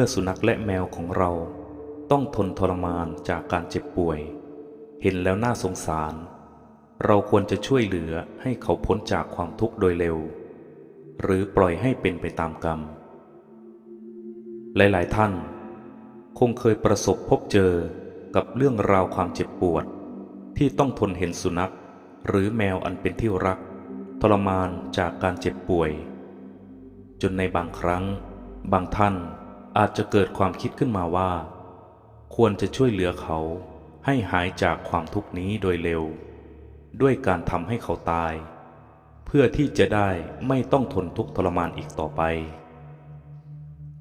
มื่อสุนัขและแมวของเราต้องทนทรมานจากการเจ็บป่วย เห็นแล้วน่าสงสาร เราควรจะช่วยเหลือให้เขาพ้นจากความทุกข์โดยเร็ว หรือปล่อยให้เป็นไปตามกรรม หลาย ๆ ท่าน คงเคยประสบพบเจอกับเรื่องราวความเจ็บปวด ที่ต้องทนเห็นสุนัข หรือแมวอันเป็นที่รัก ทรมานจากการเจ็บป่วย จนในบางครั้ง บางท่าน อาจจะเกิดความคิดขึ้นมาว่า ควรจะช่วยเหลือเขาให้หายจากความทุกข์นี้โดยเร็ว ด้วยการทำให้เขาตาย เพื่อที่จะได้ไม่ต้องทนทุกข์ทรมานอีกต่อไป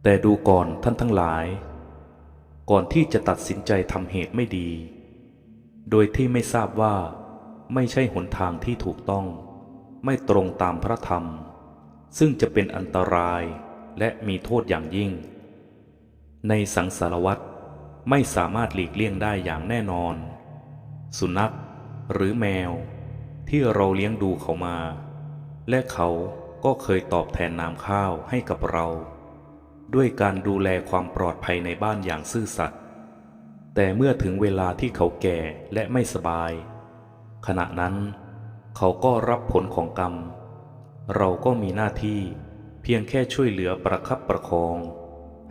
แต่ดูก่อนท่านทั้งหลาย ก่อนที่จะตัดสินใจทำเหตุไม่ดี โดยที่ไม่ทราบว่าไม่ใช่หนทางที่ถูกต้อง ไม่ตรงตามพระธรรม ซึ่งจะเป็นอันตรายและมีโทษอย่างยิ่ง ในสังสารวัตรไม่สามารถหลีกเลี่ยงได้อย่างแน่นอน สุนัขหรือแมว ที่เราเลี้ยงดูเขามา และเขาก็เคยตอบแทนน้ำข้าวให้กับเรา ด้วยการดูแลความปลอดภัยในบ้านอย่างซื่อสัตย์แต่เมื่อถึงเวลาที่เขาแก่และไม่สบาย ขณะนั้น เขาก็รับผลของกรรม เราก็มีหน้าที่เพียงแค่ช่วยเหลือประคับประคอง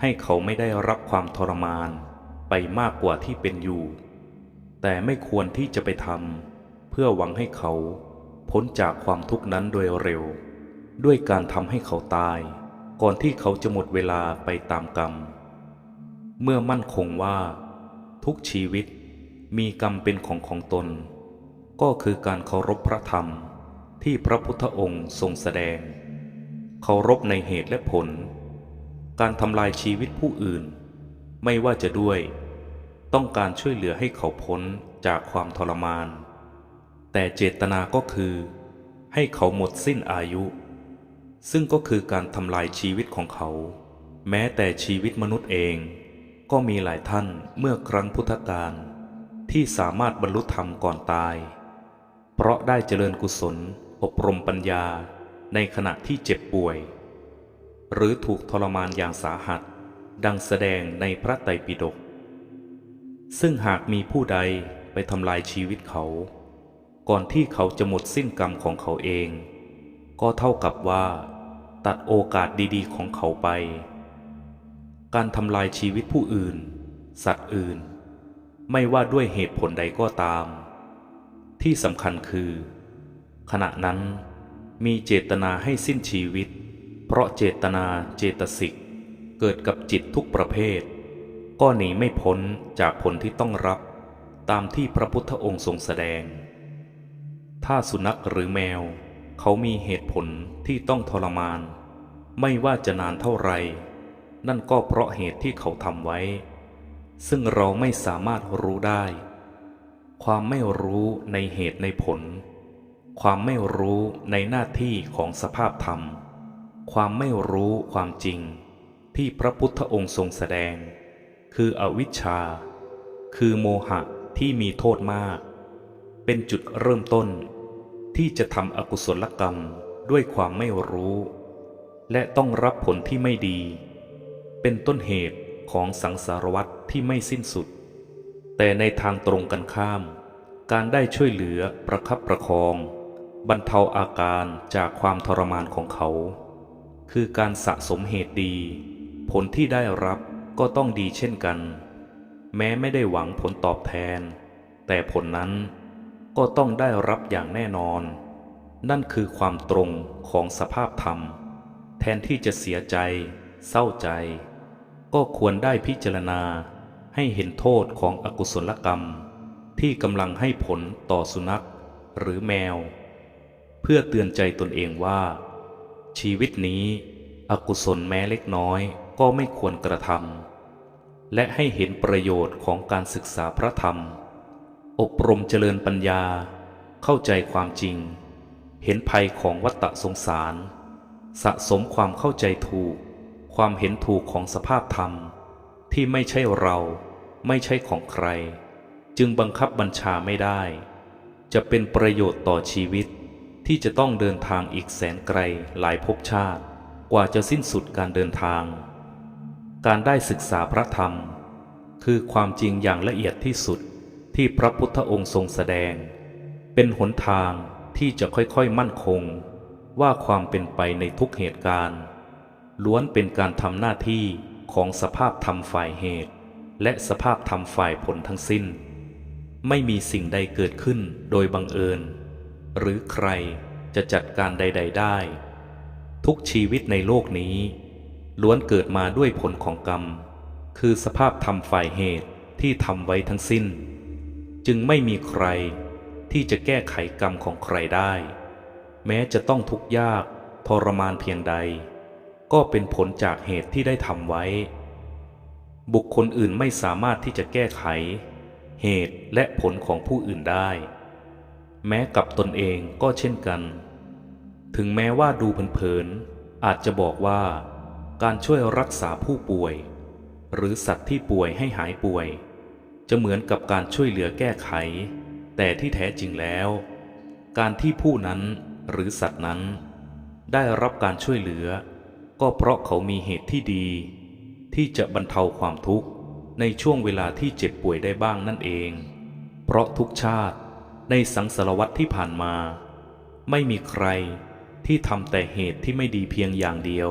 ให้เขาไม่ได้รับความทรมานไปมากกว่าที่เป็นอยู่ แต่ไม่ควรที่จะไปทำเพื่อหวังให้เขาพ้นจากความทุกข์นั้นโดยเร็ว ด้วยการทำให้เขาตาย ก่อนที่เขาจะหมดเวลาไปตามกรรม เมื่อมั่นคงว่า ทุกชีวิตมีกรรมเป็นของของตน ก็คือการเคารพพระธรรมที่พระพุทธองค์ทรงแสดง เคารพในเหตุและผล การทำลายชีวิตผู้อื่น ไม่ว่าจะด้วย ต้องการช่วยเหลือให้เขาพ้นจากความทรมาน แต่เจตนาก็คือ ให้เขาหมดสิ้นอายุ ซึ่งก็คือการทำลายชีวิตของเขา แม้แต่ชีวิตมนุษย์เอง ก็มีหลายท่านเมื่อครั้งพุทธกาลที่สามารถบรรลุธรรมก่อนตาย เพราะได้เจริญกุศลอบรมปัญญาในขณะที่เจ็บป่วย หรือถูกทรมานอย่างสาหัส ดังแสดงในพระไตรปิฎกซึ่งหากมีผู้ใดไปทำลายชีวิตเขา ก่อนที่เขาจะหมดสิ้นกรรมของเขาเอง ก็เท่ากับว่า ตัดโอกาสดีๆ ของเขาไป การทำลายชีวิตผู้อื่น สัตว์อื่น ไม่ว่าด้วยเหตุผลใดก็ตาม ที่สำคัญคือ ขณะนั้นมีเจตนาให้สิ้นชีวิต เพราะเจตนาเจตสิกเกิดกับจิตทุกประเภท ก็หนีไม่พ้นจากผลที่ต้องรับตามที่พระพุทธองค์ทรงแสดง ถ้าสุนัขหรือแมว เขามีเหตุผลที่ต้องทรมาน ไม่ว่าจะนานเท่าไร นั่นก็เพราะเหตุที่เขาทำไว้ ซึ่งเราไม่สามารถรู้ได้ ความไม่รู้ในเหตุในผล ความไม่รู้ในหน้าที่ของสภาพธรรม ความไม่รู้ความจริงที่พระพุทธองค์ทรงแสดง คืออวิชชา คือโมหะที่มีโทษมาก เป็นจุดเริ่มต้น ที่จะทำอกุศลกรรมด้วยความไม่รู้ และต้องรับผลที่ไม่ดี เป็นต้นเหตุของสังสารวัฏที่ไม่สิ้นสุด แต่ในทางตรงกันข้าม การได้ช่วยเหลือประคับประคอง บรรเทาอาการจากความทรมานของเขา คือการสะสมเหตุดี ผลที่ได้รับก็ต้องดีเช่นกัน แม้ไม่ได้หวังผลตอบแทน แต่ผลนั้นก็ต้องได้รับอย่างแน่นอน นั่นคือความตรงของสภาพธรรม แทนที่จะเสียใจ เศร้าใจ ก็ควรได้พิจารณาให้เห็นโทษของอกุศลกรรม ที่กำลังให้ผลต่อสุนัขหรือแมว เพื่อเตือนใจตนเองว่า ชีวิตนี้ อกุศลแม้เล็กน้อยก็ไม่ควรกระทำและให้เห็นประโยชน์ของการศึกษาพระธรรม อบรมเจริญปัญญา เข้าใจความจริง เห็นภัยของวัฏสงสาร สะสมความเข้าใจถูก ความเห็นถูกของสภาพธรรม ที่ไม่ใช่เราไม่ใช่ของใคร จึงบังคับบัญชาไม่ได้ จะเป็นประโยชน์ต่อชีวิต ที่จะต้องเดินทางอีกแสนไกลหลายภพชาติ กว่าจะสิ้นสุดการเดินทาง การได้ศึกษาพระธรรม คือความจริงอย่างละเอียดที่สุดที่พระพุทธองค์ทรงแสดง เป็นหนทางที่จะค่อยๆมั่นคง ว่าความเป็นไปในทุกเหตุการณ์ ล้วนเป็นการทำหน้าที่ของสภาพธรรมฝ่ายเหตุ และสภาพธรรมฝ่ายผลทั้งสิ้น ไม่มีสิ่งใดเกิดขึ้นโดยบังเอิญ หรือใครจะจัดการใด ๆ ได้ ทุกชีวิตในโลกนี้ ล้วนเกิดมาด้วยผลของกรรม คือสภาพธรรมฝ่ายเหตุที่ทำไว้ทั้งสิ้น จึงไม่มีใครที่จะแก้ไขกรรมของใครได้ แม้จะต้องทุกข์ยากทรมานเพียงใด ก็เป็นผลจากเหตุที่ได้ทำไว้ บุคคลอื่นไม่สามารถที่จะแก้ไข เหตุและผลของผู้อื่นได้ แม้กับตนเองก็เช่นกัน ถึงแม้ว่าดูเผินๆอาจจะบอกว่า การช่วยรักษาผู้ป่วย หรือสัตว์ที่ป่วยให้หายป่วย จะเหมือนกับการช่วยเหลือแก้ไข แต่ที่แท้จริงแล้ว การที่ผู้นั้นหรือสัตว์นั้น ได้รับการช่วยเหลือ ก็เพราะเขามีเหตุที่ดี ที่จะบรรเทาความทุกข์ในช่วงเวลาที่เจ็บป่วยได้บ้างนั่นเอง เพราะทุกชาติ ในสังสารวัตที่ผ่านมา ไม่มีใครที่ทำแต่เหตุที่ไม่ดีเพียงอย่างเดียว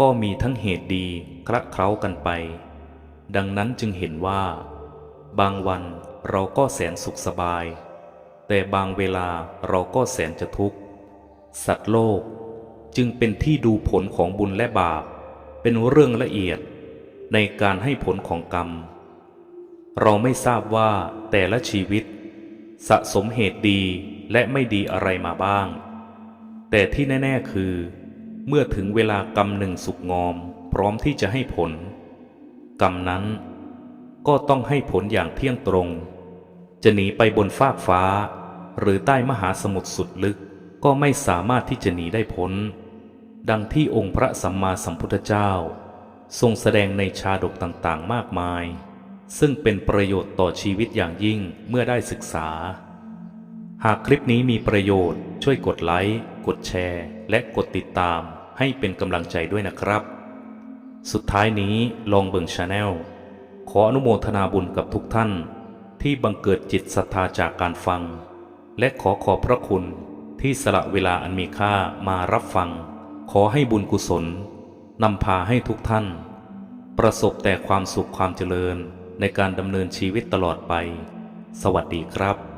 ก็มีทั้งเหตุดีคละเคล้ากันไป ดังนั้นจึงเห็นว่า บางวันเราก็แสนสุขสบาย แต่บางเวลาเราก็แสนจะทุกข์ สัตว์โลกจึงเป็นที่ดูผลของบุญและบาป เป็นเรื่องละเอียดในการให้ผลของกรรม เราไม่ทราบว่าแต่ละชีวิต สะสมเหตุดีและไม่ดีอะไรมาบ้าง แต่ที่แน่ ๆ คือ เมื่อถึงเวลากรรมหนึ่งสุกงอม พร้อมที่จะให้ผล กรรมนั้นก็ต้องให้ผลอย่างเที่ยงตรง จะหนีไปบนฟากฟ้า หรือใต้มหาสมุทรสุดลึกก็ไม่สามารถที่จะหนีได้พ้น ดังที่องค์พระสัมมาสัมพุทธเจ้า ทรงแสดงในชาดกต่างๆ มากมาย ซึ่งเป็นประโยชน์ต่อชีวิตอย่างยิ่งเมื่อได้ศึกษา หากคลิปนี้มีประโยชน์ ช่วยกดไลค์ กดแชร์ และกดติดตามให้เป็นกำลังใจด้วยนะครับ สุดท้ายนี้ลองเบิ่งชาแนลขออนุโมทนาบุญกับทุกท่าน ที่บังเกิดจิตศรัทธาจากการฟัง และขอขอบพระคุณที่สละเวลาอันมีค่ามารับฟัง ขอให้บุญกุศลนำพาให้ทุกท่าน ประสบแต่ความสุขความเจริญ ในการดำเนินชีวิตตลอดไป สวัสดีครับ